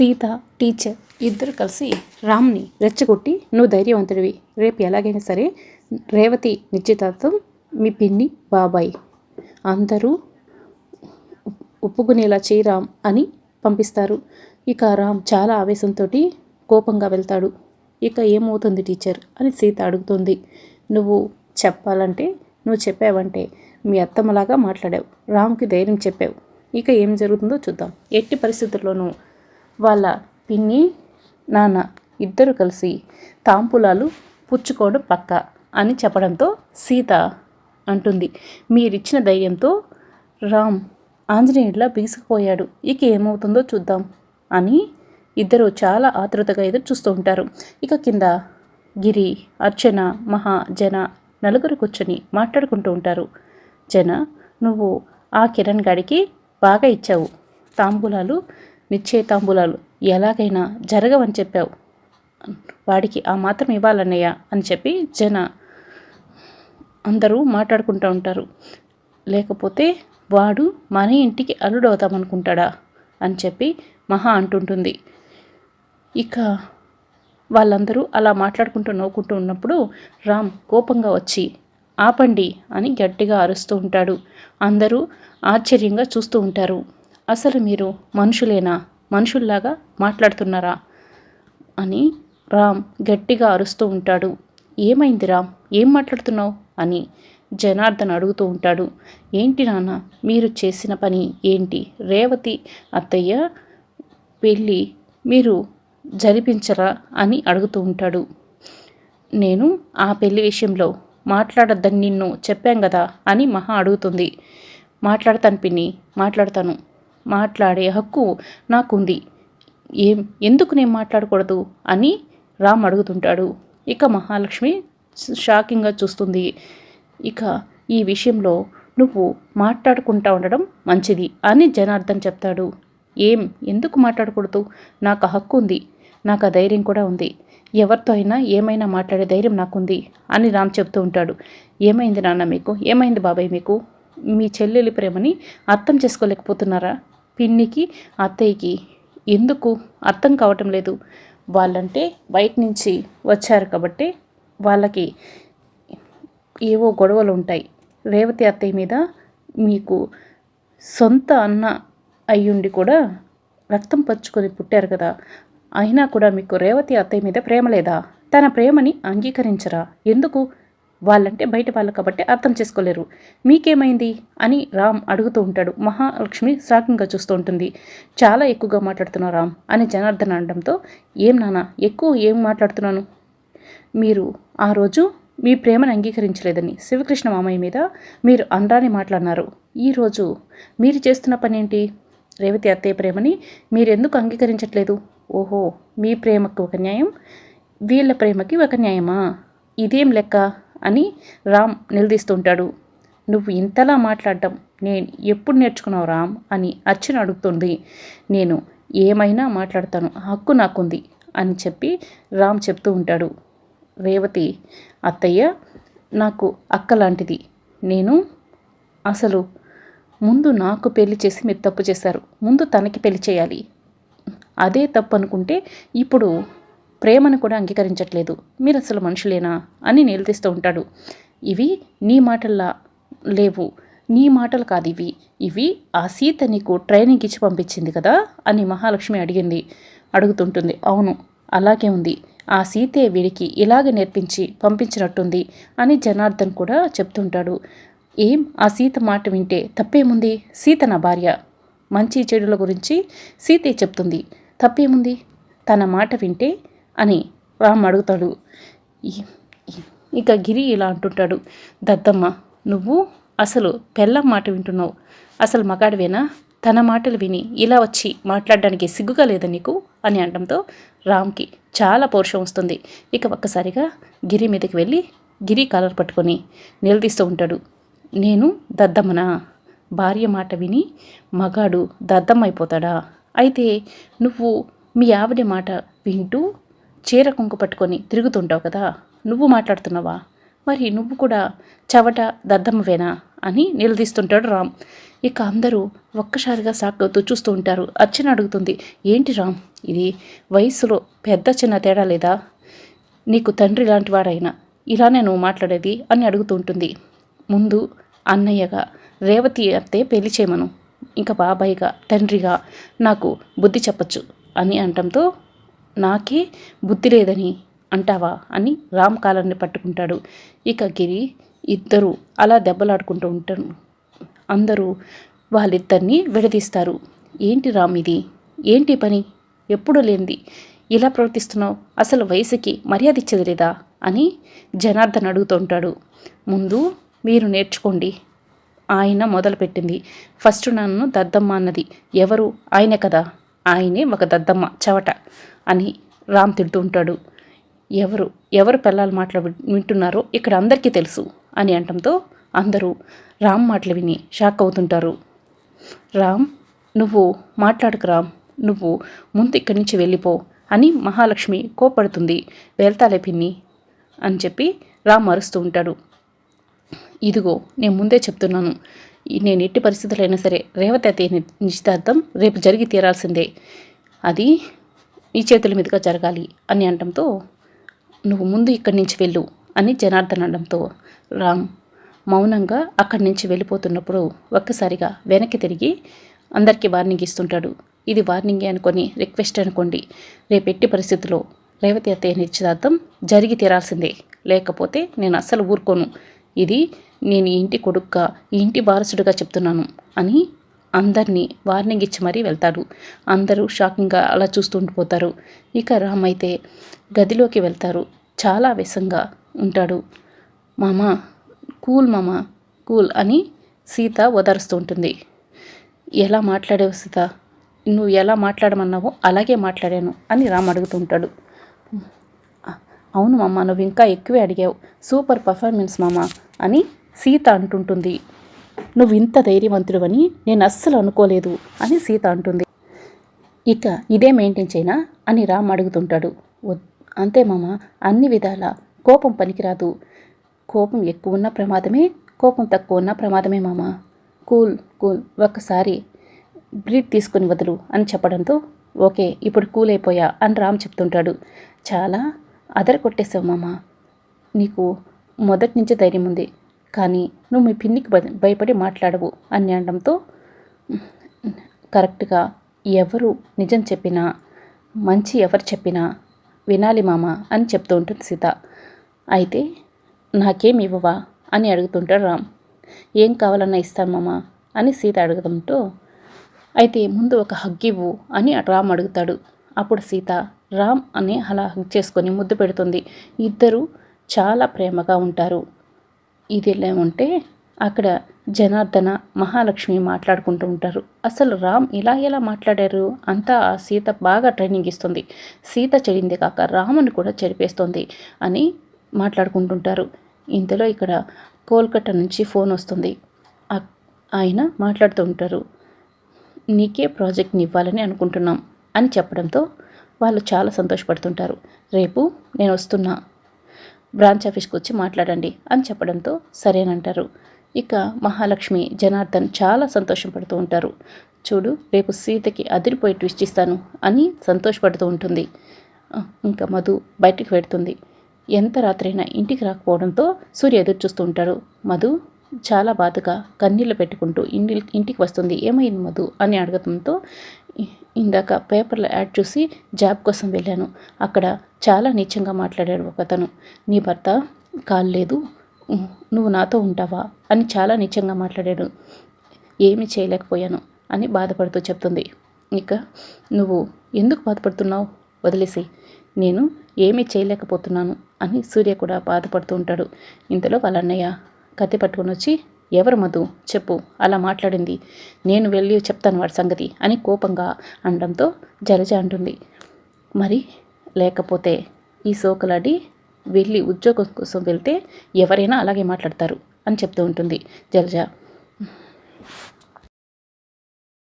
Sita teacher ఇద్దరు కలిసి రామ్ని రెచ్చగొట్టి నువ్వు ధైర్యవంతుడివి. రేపు ఎలాగైనా సరే రేవతి నిశ్చితార్థం మీ పిన్ని బాబాయ్. అందరూ ఒప్పుకునేలా చేయి రామ్ అని పంపిస్తారు. ఇక రామ్ చాలా ఆవేశంతో కోపంగా వెళ్తాడు. ఇక ఏమవుతుంది టీచర్? అని సీత అడుగుతుంది. నువ్వు చెప్పాలంటే నువ్వు చెప్పావంటే మీ అత్తమ్మలాగా మాట్లాడావు. రామ్కి ధైర్యం చెప్పావు. ఇక ఏం జరుగుతుందో చూద్దాం. ఎట్టి పరిస్థితుల్లోనూ వాళ్ళ పిన్ని నాన్న ఇద్దరు కలిసి తాంపులాలు పుచ్చుకోవడం పక్క అని చెప్పడంతో సీత అంటుంది. మీరిచ్చిన ధైర్యంతో రామ్ ఆంజనేయుడిలా బీసుకుపోయాడు ఇక ఏమవుతుందో చూద్దాం అని ఇద్దరు చాలా ఆతృతగా ఎదురు చూస్తూ ఉంటారు. ఇక కింద గిరి అర్చన మహా జన నలుగురు కూర్చొని మాట్లాడుకుంటూ ఉంటారు. జన నువ్వు ఆ కిరణ్ గాడికి బాగా ఇచ్చావు. తాంబూలాలు నిశ్చయితాంబులాలు ఎలాగైనా జరగవని చెప్పావు. వాడికి ఆ మాత్రం ఇవ్వాలన్నయ్య అని చెప్పి జన అందరూ మాట్లాడుకుంటూ ఉంటారు. లేకపోతే వాడు మన ఇంటికి అల్లుడవుతామనుకుంటాడా అని చెప్పి మహా అంటుంటుంది. ఇక వాళ్ళందరూ అలా మాట్లాడుకుంటూ నవ్వుకుంటూ ఉన్నప్పుడు రామ్ కోపంగా వచ్చి ఆపండి అని గట్టిగా అరుస్తూ ఉంటాడు. అందరూ ఆశ్చర్యంగా చూస్తూ ఉంటారు. అసలు మీరు మనుషులేనా? మనుషుల్లాగా మాట్లాడుతున్నారా? అని రామ్ గట్టిగా అరుస్తూ ఉంటాడు. ఏమైంది రామ్? ఏం మాట్లాడుతున్నావు? అని జనార్దన్ అడుగుతూ ఉంటాడు. ఏంటి నాన్న మీరు చేసిన పని ఏంటి? రేవతి అత్తయ్య పెళ్ళి మీరు జరిపించరా? అని అడుగుతూ ఉంటాడు. నేను ఆ పెళ్ళి విషయంలో మాట్లాడద్దని నిన్ను చెప్పాం కదా అని మహా అడుగుతుంది. మాట్లాడతాను పిన్ని మాట్లాడతాను. మాట్లాడే హక్కు నాకుంది. ఏం ఎందుకు నేను మాట్లాడకూడదు? అని రామ్ అడుగుతుంటాడు. ఇక మహాలక్ష్మి షాకింగ్గా చూస్తుంది. ఇక ఈ విషయంలో నువ్వు మాట్లాడుకుంటా ఉండడం మంచిది అని జనార్దన్ చెప్తాడు. ఏం ఎందుకు మాట్లాడకూడదు? నాకు ఆ హక్కు ఉంది. నాకు ఆ ధైర్యం కూడా ఉంది. ఎవరితో అయినా ఏమైనా మాట్లాడే ధైర్యం నాకుంది అని రామ్ చెప్తూ ఉంటాడు. ఏమైంది నాన్న మీకు? ఏమైంది బాబాయ్ మీకు? మీ చెల్లెలి ప్రేమని అర్థం చేసుకోలేకపోతున్నారా? పిన్నికి అత్తయ్యకి ఎందుకు అర్థం కావటం లేదు. వాళ్ళంటే బయట నుంచి వచ్చారు కాబట్టి వాళ్ళకి ఏవో గొడవలు ఉంటాయి. రేవతి అత్తయ్య మీద మీకు సొంత అన్న అయ్యుండి కూడా రక్తం పచ్చుకొని పుట్టారు కదా. అయినా కూడా మీకు రేవతి అత్తయ్య మీద ప్రేమ లేదా? తన ప్రేమని అంగీకరించరా? ఎందుకు? వాళ్ళంటే బయట వాళ్ళు కాబట్టి అర్థం చేసుకోలేరు. మీకేమైంది? అని రామ్ అడుగుతూ ఉంటాడు. మహాలక్ష్మి షాకింగ్గా చూస్తూ ఉంటుంది. చాలా ఎక్కువగా మాట్లాడుతున్నావు రామ్ అని జనార్దన్ అనడంతో ఏం నాన్న ఎక్కువ ఏం మాట్లాడుతున్నాను? మీరు ఆ రోజు మీ ప్రేమను అంగీకరించలేదని శివకృష్ణ మామయ్య మీద మీరు అనరాని మాట్లాడినారు ఈరోజు మీరు చేస్తున్న పని ఏంటి రేవతి అత్తయ్య ప్రేమని మీరెందుకు అంగీకరించట్లేదు? ఓహో మీ ప్రేమకు ఒక న్యాయం వీళ్ళ ప్రేమకి ఒక న్యాయమా? ఇదేం లెక్క? అని రామ్ నిలదీస్తుంటాడు. నువ్వు ఇంతలా మాట్లాడటం నేను ఎప్పుడు నేర్చుకున్నావు రామ్? అని అర్చన అడుగుతుంది. నేను ఏమైనా మాట్లాడతాను హక్కు నాకుంది అని చెప్పి రామ్ చెప్తూ ఉంటాడు. రేవతి అత్తయ్య నాకు అక్క లాంటిది. నేను అసలు ముందు నాకు పెళ్ళి చేసి మీరు తప్పు చేశారు. ముందు తనకి పెళ్ళి చేయాలి. అదే తప్పు అనుకుంటే ఇప్పుడు ప్రేమను కూడా అంగీకరించట్లేదు. మీరు అసలు మనుషులేనా? అని నిలదీస్తూ ఉంటాడు. ఇవి నీ మాటల్లా లేవు. నీ మాటలు కాదు ఇవి. ఇవి ఆ సీత నీకు ట్రైనింగ్ ఇచ్చి పంపించింది కదా? అని మహాలక్ష్మి అడిగింది. అడుగుతుంటుంది. అవును అలాగే ఉంది. ఆ సీతే వీడికి ఇలాగ నేర్పించి పంపించినట్టుంది అని జనార్దన్ కూడా చెప్తుంటాడు. ఏం? ఆ సీత మాట వింటే తప్పేముంది? సీత నా భార్య. మంచి చెడుల గురించి సీతే చెప్తుంది. తప్పేముంది? తన మాట వింటే అని రామ్ అడుగుతాడు. ఇక గిరి ఇలా అంటుంటాడు. దద్దమ్మ నువ్వు అసలు పెళ్ళం మాట వింటున్నావు. అసలు మగాడివేనా? తన మాటలు విని ఇలా వచ్చి మాట్లాడడానికి సిగ్గుగా లేదా నీకు? అని అనడంతో రామ్కి చాలా పౌరుషం వస్తుంది. ఇక ఒక్కసారిగా గిరి మీదకి వెళ్ళి గిరి కాలర్ పట్టుకొని నిలదీస్తూ ఉంటాడు. నేను దద్దమ్మనా? భార్య మాట విని మగాడు దద్దమ్మైపోతాడా అయితే నువ్వు మీ ఆవిడ మాట వింటూ చీర కుంకు పట్టుకొని తిరుగుతుంటావు కదా నువ్వు మాట్లాడుతున్నావా? మరి నువ్వు కూడా చవట దద్దమ్మవేనా అని నిలదీస్తుంటాడు రామ్. ఇక అందరూ ఒక్కసారిగా షాక్ అవుతూ చూస్తూ ఉంటారు. అర్చన అడుగుతుంది ఏంటి రామ్ ఇది వయసులో పెద్ద చిన్న తేడా లేదా? నీకు తండ్రి లాంటి వాడైనా ఇలానే నువ్వు మాట్లాడేది? అని అడుగుతూ ఉంటుంది. ముందు అన్నయ్యగా రేవతి అత్తే పెళ్ళి చేయమను ఇంకా బాబాయిగా తండ్రిగా నాకు బుద్ధి చెప్పచ్చు అని అనటంతో నాకే బుద్ధి లేదని అంటావా అని రామ్ కాలాన్ని పట్టుకుంటాడు. ఇక గిరి ఇద్దరు అలా దెబ్బలాడుకుంటూ ఉంటారు. అందరూ వాళ్ళిద్దరిని విడదీస్తారు. ఏంటి రామ్ ఇది? ఏంటి పని? ఎప్పుడు లేనిది. ఇలా ప్రవర్తిస్తున్నావు? అసలు వయసుకి మర్యాద ఇచ్చేది లేదా? అని జనార్దన్ అడుగుతుంటాడు ముందు మీరు నేర్చుకోండి. ఆయన మొదలుపెట్టింది. ఫస్ట్ నన్ను దద్దమ్మ అన్నది. ఎవరు? ఆయనే కదా. ఆయనే ఒక దద్దమ్మ చవట అని రామ్ తిడుతూ ఉంటాడు. ఎవరు ఎవరు పిల్లల మాటలు వింటున్నారో ఇక్కడ అందరికీ తెలుసు అని అనడంతో అందరూ రామ్ మాటలు విని షాక్ అవుతుంటారు. రామ్ నువ్వు మాట్లాడకు రామ్ నువ్వు ముందు ఇక్కడి నుంచి వెళ్ళిపో అని మహాలక్ష్మి కోపడుతుంది వెళ్తాలే పిన్ని అని చెప్పి రామ్ అరుస్తూ ఉంటాడు. ఇదిగో నేను ముందే చెప్తున్నాను. నేను ఎట్టి పరిస్థితులైనా సరే రేవతి అతయ్య నిశ్చితార్థం రేపు జరిగి తీరాల్సిందే. అది నీ చేతుల మీదుగా జరగాలి అని అనడంతో నువ్వు ముందు ఇక్కడి నుంచి వెళ్ళు అని జనార్దన్ అనడంతో రామ్ మౌనంగా అక్కడి నుంచి వెళ్ళిపోతున్నప్పుడు ఒక్కసారిగా వెనక్కి తిరిగి అందరికీ వార్నింగ్ ఇస్తుంటాడు. ఇది వార్నింగే అనుకొని రిక్వెస్ట్ అనుకోండి. రేపెట్టి పరిస్థితిలో రేవతి అత్తయ్య నిశ్చితార్థం జరిగి తీరాల్సిందే. లేకపోతే నేను అస్సలు ఊరుకోను. ఇది నేను ఇంటి కొడుక్క ఇంటి వారసుడిగా చెప్తున్నాను అని అందరినీ వార్నింగ్ ఇచ్చి మరీ వెళ్తాడు. అందరూ షాకింగ్గా అలా చూస్తూ ఉండిపోతారు. ఇక రామ్ అయితే గదిలోకి వెళ్తారు. చాలా వ్యసంగా ఉంటాడు. మామ కూల్ మామ కూల్ అని సీత ఓదారుస్తూ ఉంటుంది. ఎలా మాట్లాడేవు సీత? నువ్వు ఎలా మాట్లాడమన్నావో అలాగే మాట్లాడాను అని రామ్ అడుగుతుంటాడు అవును మామ నువ్వు ఇంకా ఎక్కువే అడిగావు. సూపర్ పర్ఫార్మెన్స్ మామ అని సీత అంటుంటుంది. నువ్వు ఇంత ధైర్యవంతుడు అని నేను అస్సలు అనుకోలేదు అని సీత అంటుంది. ఇక ఇదే మెయింటైన్ చేయనా అని రామ్ అడుగుతుంటాడు. అంతే మామ అన్ని విధాల. కోపం పనికిరాదు. కోపం ఎక్కువ ఉన్న ప్రమాదమే కోపం తక్కువ ఉన్న ప్రమాదమే మామ. కూల్ కూల్ ఒక్కసారి బ్రీత్ తీసుకుని వదులు అని చెప్పడంతో ఓకే ఇప్పుడు కూల్ అయిపోయా అని రామ్ చెప్తుంటాడు. చాలా అదర కొట్టేశావు మామ. నీకు మొదటి నుంచి ధైర్యం ఉంది. కానీ నువ్వు మీ పిన్నికి భయపడి మాట్లాడవు అని అనడంతో కరెక్ట్గా ఎవరు నిజం చెప్పినా మంచి ఎవరు చెప్పినా వినాలి మామ అని చెప్తూ ఉంటుంది సీత. అయితే నాకేం ఇవ్వవా అని అడుగుతుంటాడు రామ్. ఏం కావాలన్నా ఇస్తాను మామ అని సీత అడగడంతో అయితే ముందు ఒక హగ్ ఇవ్వు అని రామ్ అడుగుతాడు. అప్పుడు సీత రామ్ అని అలా హగ్ చేసుకొని ముద్దు పెడుతుంది. ఇద్దరు చాలా ప్రేమగా ఉంటారు. ఇది ఎలా ఉంటే అక్కడ జనార్దన మహాలక్ష్మి మాట్లాడుకుంటూ ఉంటారు. అసలు రామ్ ఇలా ఎలా మాట్లాడారు? అంతా ఆ సీత బాగా ట్రైనింగ్ ఇస్తుంది. సీత చెడింది కాక రాముని కూడా చెరిపేస్తుంది అని మాట్లాడుకుంటుంటారు. ఇంతలో ఇక్కడ కోల్కతా నుంచి ఫోన్ వస్తుంది. ఆయన మాట్లాడుతూ ఉంటారు. నీకే ప్రాజెక్ట్ని ఇవ్వాలని అనుకుంటున్నాం అని చెప్పడంతో వాళ్ళు చాలా సంతోషపడుతుంటారు. రేపు నేను వస్తున్నా. బ్రాంచ్ ఆఫీస్కి వచ్చి మాట్లాడండి అని చెప్పడంతో సరేనంటారు. ఇక మహాలక్ష్మి జనార్దన్ చాలా సంతోషపడుతూ ఉంటారు. చూడు రేపు సీతకి అదిరిపోయి ట్విస్ట్ ఇస్తాను అని సంతోషపడుతూ ఉంటుంది. ఇంకా మధు బయటికి పెడుతుంది ఎంత రాత్రైనా ఇంటికి రాకపోవడంతో సూర్య ఎదురు చూస్తూ ఉంటాడు. మధు చాలా బాధగా కన్నీళ్ళు పెట్టుకుంటూ ఇంటి ఇంటికి వస్తుంది. ఏమైంది మధు అని అడగడంతో ఇందాక పేపర్లో యాడ్ చూసి జాబ్ కోసం వెళ్ళాను. అక్కడ చాలా నీచంగా మాట్లాడాడు ఒకతను. నీ భర్త కాలేదు నువ్వు నాతో ఉంటావా? అని చాలా నీచంగా మాట్లాడాడు. ఏమి చేయలేకపోయాను అని బాధపడుతూ చెప్తుంది. ఇక నువ్వు ఎందుకు బాధపడుతున్నావు? వదిలేసి నేను ఏమీ చేయలేకపోతున్నాను అని సూర్య కూడా బాధపడుతూ ఉంటాడు. ఇంతలో వాళ్ళ అన్నయ్య కత్తి పట్టుకొని వచ్చి ఎవరు మధు? చెప్పు. అలా మాట్లాడింది. నేను వెళ్ళి చెప్తాను వాడి సంగతి అని కోపంగా అనడంతో జలజ అంటుంది. మరి? లేకపోతే ఈ సోకలాడి వెళ్ళి ఉద్యోగం కోసం వెళ్తే ఎవరైనా అలాగే మాట్లాడతారు అని చెప్తూ ఉంటుంది జలజ.